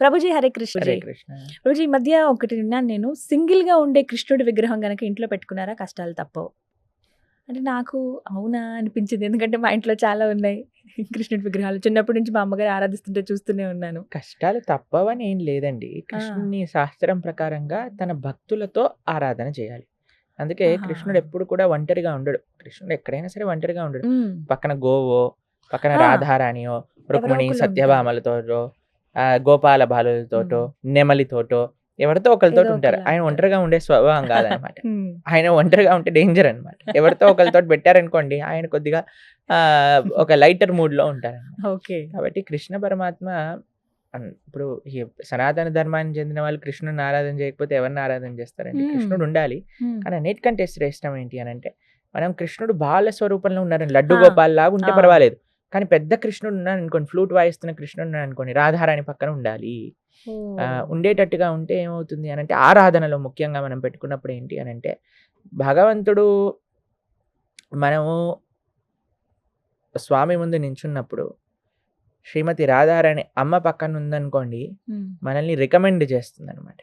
ప్రభుజీ హరే కృష్ణ హరే కృష్ణ. ప్రభుజీ ఈ మధ్య ఒకటి విన్నాను నేను. సింగిల్గా ఉండే కృష్ణుడి విగ్రహం గనక ఇంట్లో పెట్టుకున్నారా? కష్టాలు తప్పవు. అంటే నాకు అవునా అనిపించింది. ఎందుకంటే మా ఇంట్లో చాలా ఉన్నాయి కృష్ణుడి విగ్రహాలు. చిన్నప్పటి నుంచి మా అమ్మగారు ఆరాధిస్తుంటే చూస్తూనే ఉన్నాను. కష్టాలు తప్పవని ఏం లేదండి. కృష్ణుని శాస్త్రం ప్రకారంగా తన భక్తులతో ఆరాధన చేయాలి. అందుకే. కృష్ణుడు ఎప్పుడు కూడా ఒంటరిగా ఉండడు. కృష్ణుడు ఎక్కడైనా సరే ఒంటరిగా ఉండడు. పక్కన గోవో పక్కన. రాధారాణియో రుక్మిణి ఆ, గోపాల బాలులతోటో నెమలితోటో ఎవరితో ఒకరితో ఉంటారు ఆయన. ఒంటరిగా ఉండే స్వభావం కాదనమాట. ఆయన ఒంటరిగా ఉంటే డేంజర్ అనమాట ఎవరితో ఒకరితో పెట్టారనుకోండి ఆయన కొద్దిగా ఆ, ఒక లైటర్ మూడ్లో ఉంటారు ఓకే కాబట్టి కృష్ణ పరమాత్మ ఇప్పుడు ఈ సనాతన ధర్మానికి చెందిన వాళ్ళు కృష్ణుని ఆరాధన చేయకపోతే ఎవరిని ఆరాధన చేస్తారండి. కృష్ణుడు ఉండాలి. కానీ అన్నిటికంటే శ్రేష్టం ఏంటి అని అంటే మనం కృష్ణుడు బాల స్వరూపంలో ఉన్నారని లడ్డు. గోపాల్ లాగా ఉంటే. పర్వాలేదు కానీ పెద్ద కృష్ణుడు ఉన్నాడు అనుకోండి ఫ్లూట్ వాయిస్తున్న కృష్ణుడు ఉన్నాడు అనుకోండి రాధారాణి పక్కన ఉండాలి ఉండేటట్టుగా ఉంటే ఏమవుతుంది అని అంటే ఆరాధనలో ముఖ్యంగా మనం పెట్టుకున్నప్పుడు ఏంటి అని అంటే భగవంతుడు మనము స్వామి ముందు నించున్నప్పుడు శ్రీమతి రాధారాణి అమ్మ పక్కన ఉందనుకోండి. మనల్ని రికమెండ్ చేస్తుంది అనమాట.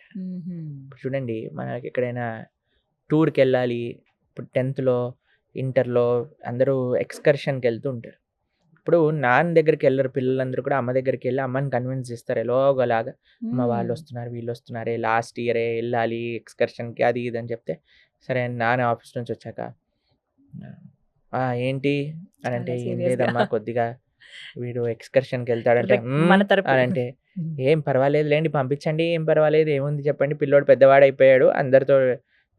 చూడండి మనకి ఎక్కడైనా టూర్కి వెళ్ళాలి ఇప్పుడు టెన్త్లో ఇంటర్లో అందరూ ఎక్స్కర్షన్కి వెళ్తూ ఉంటారు ఇప్పుడు నాన్న దగ్గరికి వెళ్ళరు పిల్లలందరూ కూడా అమ్మ దగ్గరికి వెళ్ళి అమ్మని కన్విన్స్ చేస్తారు. ఎలాగోలాగా అమ్మ వాళ్ళు వస్తున్నారు వీళ్ళు వస్తున్నారే లాస్ట్ ఇయరే వెళ్ళాలి ఎక్స్కర్షన్కి అది ఇది అని చెప్తే సరే నాన్న ఆఫీస్ నుంచి వచ్చాక "ఆ, ఏంటి? అని అంటే ఏం. లేదమ్మా కొద్దిగా వీడు ఎక్స్కర్షన్కి వెళ్తాడంటే మన అంటే ఏం పర్వాలేదు లేండి పంపించండి ఏం పర్వాలేదు ఏముంది చెప్పండి పిల్లోడు పెద్దవాడు అయిపోయాడు అందరితో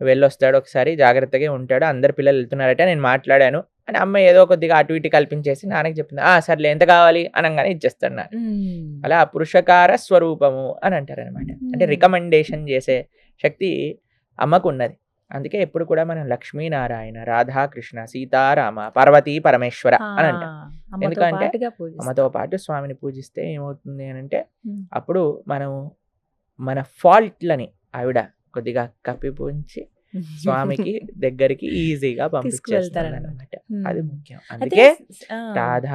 వెళ్ళొస్తాడు ఒకసారి జాగ్రత్తగా ఉంటాడు అందరు పిల్లలు వెళ్తున్నారట నేను మాట్లాడాను అని అమ్మ ఏదో కొద్దిగా అటు ఇటు కల్పించేసి నాన్నకి చెప్పింది ఆ సర్లే ఎంత కావాలి అనగానే ఇచ్చేస్తాడు నాన్న. అలా పురుషకార స్వరూపము అని అంటారు అనమాట అంటే. రికమెండేషన్ చేసే శక్తి అమ్మకు ఉన్నది అందుకే ఎప్పుడు కూడా మనం లక్ష్మీనారాయణ రాధాకృష్ణ సీతారామ పార్వతీ పరమేశ్వర అని అంటాం ఎందుకంటే. అమ్మతో పాటు స్వామిని పూజిస్తే ఏమవుతుంది అని అంటే. అప్పుడు మనం మన ఫాల్ట్లని ఆవిడ కొద్దిగా కప్పిపుంచి స్వామికి దగ్గరికి ఈజీగా పంపించేస్తారు. అనమాట. అది ముఖ్యం. అందుకే రాధ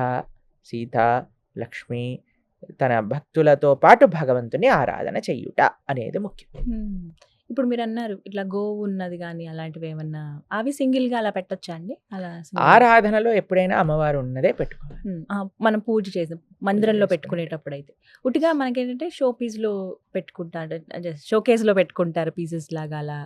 సీత లక్ష్మి తన భక్తులతో పాటు భగవంతుని ఆరాధన చెయ్యుట అనేది ముఖ్యం. ఇప్పుడు మీరు అన్నారు ఇట్లా గోవు ఉన్నది కానీ అలాంటివి ఏమన్నా అవి సింగిల్గా అలా పెట్టొచ్చా అండి? అలా? ఆరాధనలో ఎప్పుడైనా అమ్మవారు ఉన్నదే పెట్టుకోవాలి. మనం పూజ చేసిన మందిరంలో. పెట్టుకునేటప్పుడు అయితే ఉట్టిగా మనకేంటంటే షో పీస్లో పెట్టుకుంటారు షో కేస్లో పెట్టుకుంటారు పీసెస్ లాగా అలా.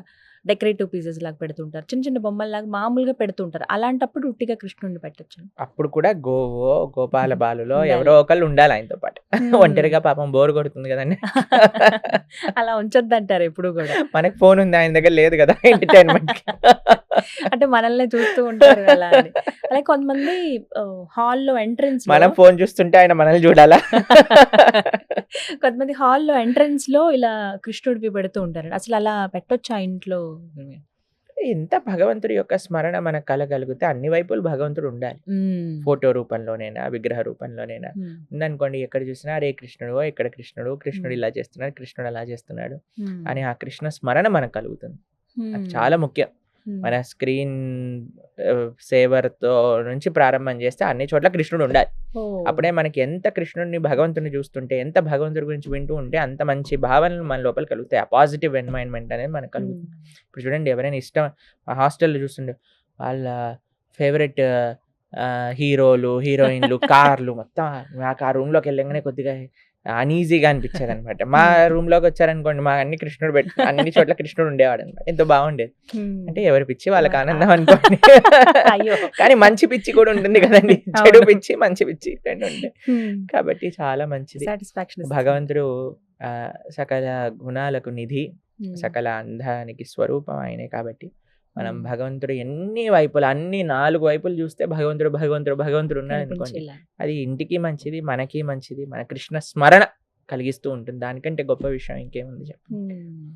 డెకరేటివ్ పీసెస్ లాగా పెడుతుంటారు. చిన్న చిన్న బొమ్మల్లాగా మామూలుగా పెడుతుంటారు. అలాంటప్పుడు ఉట్టిగా కృష్ణుడిని పెట్టచ్చు. అప్పుడు కూడా గోవో గోపాల బాలులో. ఎవరో ఒకళ్ళు ఉండాలి ఆయనతో పాటు. ఒంటరిగా పాపం బోర్ కొడుతుంది కదండి. అలా ఉంచొద్దంటారు ఎప్పుడు కూడా. మనకి ఫోన్ ఉంది ఆయన దగ్గర లేదు కదా ఎంటర్టైన్మెంట్ అంటే మనల్ని చూస్తూ ఉంటారు అలా అలాగే కొంతమంది హాల్లో ఎంట్రన్స్ మనం ఫోన్ చూస్తుంటే ఆయన మనల్ని చూడాలా? కొంతమంది హాల్లో ఎంట్రన్స్లో ఇలా కృష్ణుడివి పెడుతూ ఉంటారు అసలు అలా పెట్టొచ్చా ఇంట్లో ఎంత భగవంతుడి యొక్క స్మరణ మనకు కలగలిగితే అన్ని వైపులు భగవంతుడు ఉండాలి. ఫోటో రూపంలోనైనా విగ్రహ రూపంలోనైనా. ఉందనుకోండి ఎక్కడ చూసినా అరే కృష్ణుడు ఇక్కడ కృష్ణుడు కృష్ణుడు. ఇలా చేస్తున్నాడు కృష్ణుడు అలా చేస్తున్నాడు. అని ఆ కృష్ణ స్మరణ మనకు కలుగుతుంది అది. చాలా ముఖ్యం. మన స్క్రీన్ సేవర్తో నుంచి ప్రారంభం చేస్తే అన్ని చోట్ల కృష్ణుడు ఉండాలి. అప్పుడే మనకి ఎంత కృష్ణుడిని భగవంతుని చూస్తుంటే ఎంత భగవంతుడి గురించి వింటూ ఉంటే అంత మంచి భావనలు మన లోపల కలుగుతాయి ఆ పాజిటివ్ ఎన్వైరన్మెంట్ అనేది మనకు కలుగుతుంది. ఇప్పుడు చూడండి ఎవరైనా ఇష్టం హాస్టల్లో చూస్తుండే వాళ్ళ ఫేవరెట్ హీరోలు హీరోయిన్లు కార్లు మొత్తం నాకు ఆ రూమ్లోకి వెళ్ళగానే కొద్దిగా అనీజీగా అనిపించేది అనమాట మా రూమ్లోకి వచ్చారనుకోండి మా అన్ని కృష్ణుడు పెట్టి అన్ని చోట్ల కృష్ణుడు ఉండేవాడు అనమాట ఎంతో బాగుండేది. అంటే ఎవరి పిచ్చి వాళ్ళకి ఆనందం అనుకోండి అయ్యో. కానీ మంచి పిచ్చి కూడా ఉంటుంది కదండి చెడు పిచ్చి మంచి పిచ్చి రెండు ఉంటాయి. కాబట్టి చాలా మంచిది. భగవంతుడు సకల గుణాలకు నిధి. సకల అందానికి స్వరూపం ఆయనే కాబట్టి మనం. భగవంతుడు ఎన్ని వైపులు అన్ని నాలుగు వైపులు చూస్తే భగవంతుడు భగవంతుడు భగవంతుడు ఉన్నాడు అనుకోండి. అది ఇంటికి మంచిది మనకి మంచిది మన కృష్ణ స్మరణ కలిగిస్తూ ఉంటుంది దానికంటే గొప్ప విషయం ఇంకేముంది చెప్పు మ్మ్.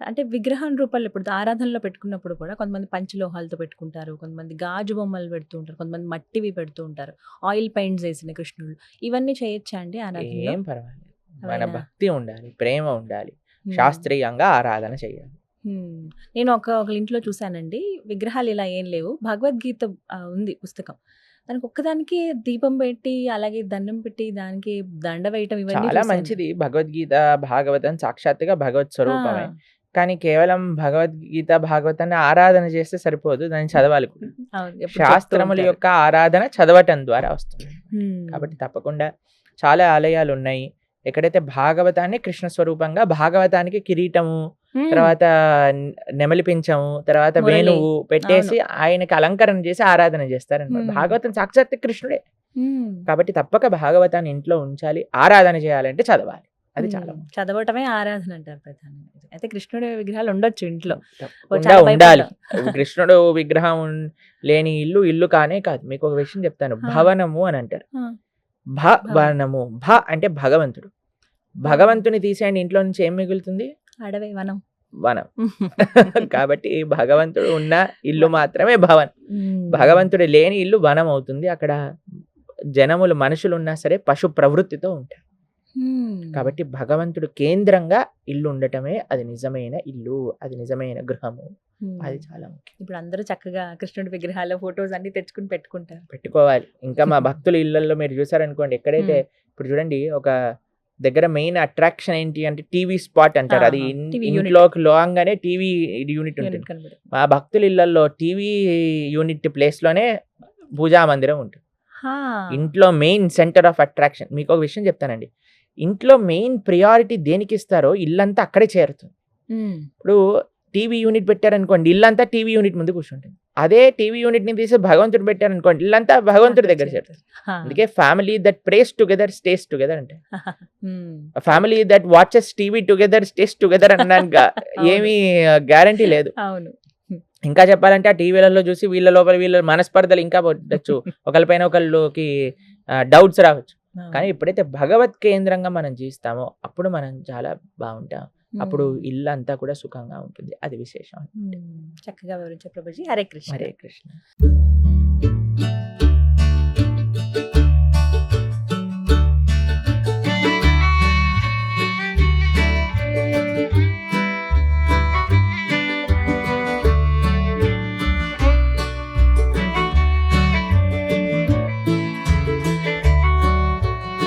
అంటే విగ్రహం రూపాల్లో ఇప్పుడు ఆరాధనలో పెట్టుకున్నప్పుడు కూడా కొంతమంది పంచలోహాలతో పెట్టుకుంటారు కొంతమంది గాజు బొమ్మలు పెడుతూ ఉంటారు కొంతమంది మట్టివి పెడుతూ ఉంటారు ఆయిల్ పెయింట్స్ వేసిన కృష్ణుడు ఇవన్నీ చేయొచ్చా అండి ఆరాధనలో ఏం పర్వాలేదు మన? భక్తి ఉండాలి ప్రేమ ఉండాలి. శాస్త్రీయంగా ఆరాధన చేయాలి. నేను ఒక ఒక ఇంట్లో చూశానండి. విగ్రహాలు ఇలా ఏం లేవు. భగవద్గీత ఉంది పుస్తకం. దానికి ఒక్కదానికి దీపం పెట్టి అలాగే దండం పెట్టి దానికి దండ వేయటం ఇవన్నీ చాలా. మంచిది. భగవద్గీత భాగవతం సాక్షాత్తుగా భగవత్ స్వరూపమే. కానీ కేవలం భగవద్గీత భాగవతాన్ని ఆరాధన చేస్తే సరిపోదు. దాన్ని చదవాలి శాస్త్రముల. యొక్క ఆరాధన చదవటం ద్వారా వస్తుంది. కాబట్టి తప్పకుండా చాలా ఆలయాలు ఉన్నాయి. ఎక్కడైతే భాగవతాన్ని కృష్ణ స్వరూపంగా భాగవతానికి కిరీటము. తర్వాత నెమలి పించము తర్వాత. వేణువు పెట్టేసి ఆయనకి అలంకరణ చేసి ఆరాధన చేస్తారనమాట. భాగవతం సాక్షాత్ కృష్ణుడే. కాబట్టి తప్పక భాగవతాన్ని ఇంట్లో ఉంచాలి ఆరాధన చేయాలంటే చదవాలి. అది చాలా. చదవటమే ఆరాధన అంటారు ప్రధానంగా. అయితే కృష్ణుడి విగ్రహాలు ఉండొచ్చు ఇంట్లో. ఉండాలి. కృష్ణుడు విగ్రహం లేని ఇల్లు ఇల్లు కానే కాదు. మీకు ఒక విషయం చెప్తాను. భవనము అని అంటారు. భవనము. భ అంటే భగవంతుడు. భగవంతుని తీసేయండి ఇంట్లో నుంచి ఏం మిగులుతుంది? అడవి వనం. వనం. కాబట్టి భగవంతుడు ఉన్న ఇల్లు మాత్రమే భవన్. భగవంతుడు లేని ఇల్లు వనం అవుతుంది. అక్కడ జనములు మనుషులు ఉన్నా సరే పశు ప్రవృత్తితో ఉంటారు. కాబట్టి భగవంతుడు కేంద్రంగా ఇల్లు ఉండటమే అది నిజమైన ఇల్లు అది నిజమైన గృహము. హ్మ్. అది చాలా ముఖ్యం. ఇప్పుడు అందరూ చక్కగా కృష్ణుడి విగ్రహాల ఫొటోస్ అన్ని తెచ్చుకుని పెట్టుకుంటారు. పెట్టుకోవాలి. ఇంకా మా భక్తుల ఇళ్ళలో మీరు చూసారనుకోండి ఎక్కడైతే ఇప్పుడు చూడండి ఒక దగ్గర మెయిన్ అట్రాక్షన్ ఏంటి అంటే టీవీ స్పాట్ అంటారు అది. ఇంట్లోకి లోగానే టీవీ యూనిట్ ఉంటుంది. మా భక్తుల ఇళ్ళలో టీవీ యూనిట్ ప్లేస్లోనే పూజా మందిరం ఉంటుంది. ఇంట్లో మెయిన్ సెంటర్ ఆఫ్ అట్రాక్షన్ మీకు ఒక విషయం చెప్తానండి ఇంట్లో మెయిన్ ప్రియారిటీ దేనికి ఇస్తారో ఇల్లంతా అక్కడే చేరుతుంది. ఇప్పుడు టీవీ యూనిట్ పెట్టారనుకోండి ఇల్లంతా టీవీ యూనిట్ ముందు కూర్చుంటుంది. అదే టీవీ యూనిట్ని తీసి భగవంతుడు పెట్టారనుకోండి ఇల్లంతా భగవంతుడి దగ్గర చేరుతుంది. హా. అందుకే family that prays together stays together అంటే. Family that watches TV together stays together అనడానికి ఏమీ గ్యారంటీ లేదు. అవును. ఇంకా చెప్పాలంటే ఆ టీవీలలో చూసి వీళ్ళ లోపల వీళ్ళ మనస్పర్ధలు ఇంకా పట్టచ్చు ఒకరిపైన ఒకళ్ళకి డౌట్స్ రావచ్చు. కానీ ఎప్పుడైతే భగవత్ కేంద్రంగా మనం జీవిస్తామో అప్పుడు మనం చాలా బాగుంటాం. అప్పుడు. ఇల్లు అంతా కూడా సుఖంగా ఉంటుంది. అది విశేషం. చక్కగా వివరించారు ప్రభుజీ. హరే కృష్ణ. హరే కృష్ణ.